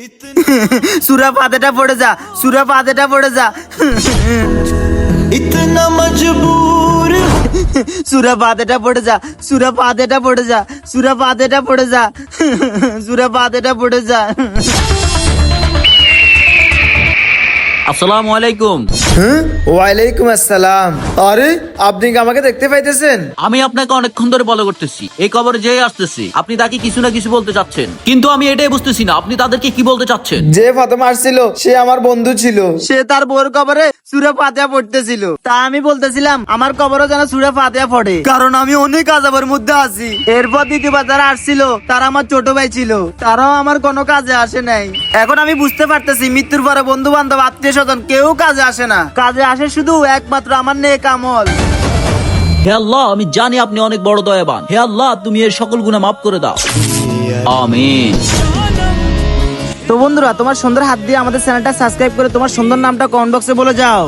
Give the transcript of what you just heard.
সুরা পাতাটা পড়ে যা সুরা পাতাটা পড়ে যা। ইতনা মজবুর সুরা পাতাটা পড়ে যা সুরা পাতাটা পড়ে যা সুরা পাতাটা পড়ে যা সুরা পাতাটা পড়ে যা। আসসালামু আলাইকুম। হ্যাঁ ওয়ালাইকুম আসসালাম। আরে আপনি কি আমাকে দেখতে পাইতেছেন? আমি আপনাকে অনেকক্ষণ ধরে ফলো করতেছি। এই খবর যে আসতেছি আপনি তাকে কিছু না কিছু বলতে চাচ্ছেন। কিন্তু আমি এটাই বুঝতেছি না আপনি তাদেরকে কি বলতে চাচ্ছেন? যে ফাতেমা আসছিল সে আমার বন্ধু ছিল। সে তার বোর কবরে সুরা ফাতেহা পড়তেছিল। তা আমি বলতেছিলাম আমার কবরও যেন সুরা ফাতেহা পড়ে। কারণ আমি অনেক আজাবের মধ্যে আছি। এরপর দ্বিতীয়বার যারা আসছিল তারা আমার ছোট ভাই ছিল। তারাও আমার কোনো কাজে আসে নাই। এখন আমি বুঝতে পারতেছি মৃত্যুর পরে বন্ধু বান্ধব আত্মীয় স্বজন কেউ কাজে আসে না। কাজে আসে শুধু একমাত্র আমার নেক আমল। হে আল্লাহ আমি জানি আপনি অনেক বড় দয়াবান। হে আল্লাহ তুমি এর সকল গুণা মাফ করে দাও। আমিন। তো বন্ধুরা, তোমার সুন্দর হাত দিয়ে আমাদের চ্যানেলটা সাবস্ক্রাইব করে তোমার সুন্দর নামটা কমেন্ট বক্সে বলে যাও।